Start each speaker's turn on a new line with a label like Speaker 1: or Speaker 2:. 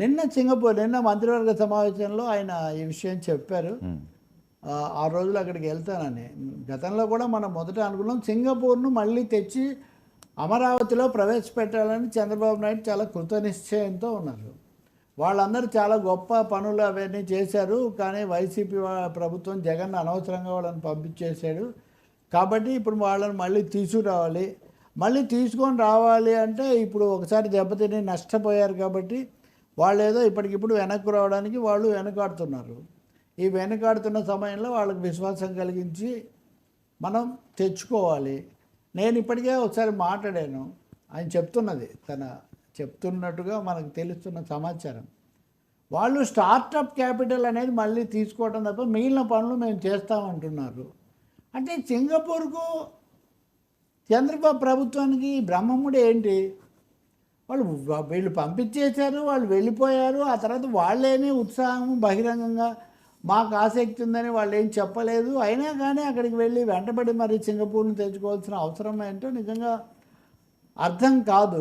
Speaker 1: నిన్న సింగపూర్ నిన్న మంత్రివర్గ సమావేశంలో ఆయన ఈ విషయం చెప్పారు. ఆ, రోజులు అక్కడికి వెళ్తానని. గతంలో కూడా మనం మొదట అనుకున్నాం సింగపూర్ను మళ్ళీ తెచ్చి అమరావతిలో ప్రవేశపెట్టాలని చంద్రబాబు నాయుడు చాలా కృతనిశ్చయంతో ఉన్నారు. వాళ్ళందరూ చాలా గొప్ప పనులు అవన్నీ చేశారు. కానీ వైసీపీ ప్రభుత్వం జగన్ అనవసరంగా వాళ్ళని పంపించేశాడు. కాబట్టి ఇప్పుడు వాళ్ళని మళ్ళీ తీసుకురావాలి. మళ్ళీ తీసుకొని రావాలి అంటే ఇప్పుడు ఒకసారి దెబ్బతిని నష్టపోయారు కాబట్టి వాళ్ళు ఏదో ఇప్పటికిప్పుడు వెనక్కు రావడానికి వాళ్ళు వెనకాడుతున్నారు. ఈ వెనకాడుతున్న సమయంలో వాళ్ళకి విశ్వాసం కలిగించి మనం తెచ్చుకోవాలి. నేను ఇప్పటికే ఒకసారి మాట్లాడాను. ఆయన చెప్తున్నది తన చెప్తున్నట్టుగా మనకు తెలుస్తున్న సమాచారం. వాళ్ళు స్టార్టప్ క్యాపిటల్ అనేది మళ్ళీ తీసుకోవడం తప్ప మిగిలిన పనులు మేము చేస్తామంటున్నారు అంటే సింగపూర్కు చంద్రబాబు ప్రభుత్వానికి బ్రహ్మముడు ఏంటి? వాళ్ళు వీళ్ళు పంపించేశారు వాళ్ళు వెళ్ళిపోయారు. ఆ తర్వాత వాళ్ళేనే ఉత్సాహం బహిరంగంగా మాకు ఆసక్తి ఉందని వాళ్ళు ఏం చెప్పలేదు. అయినా కానీ అక్కడికి వెళ్ళి వెంటబడి మరి సింగపూర్ని తెచ్చుకోవాల్సిన అవసరం ఏంటో నిజంగా అర్థం కాదు.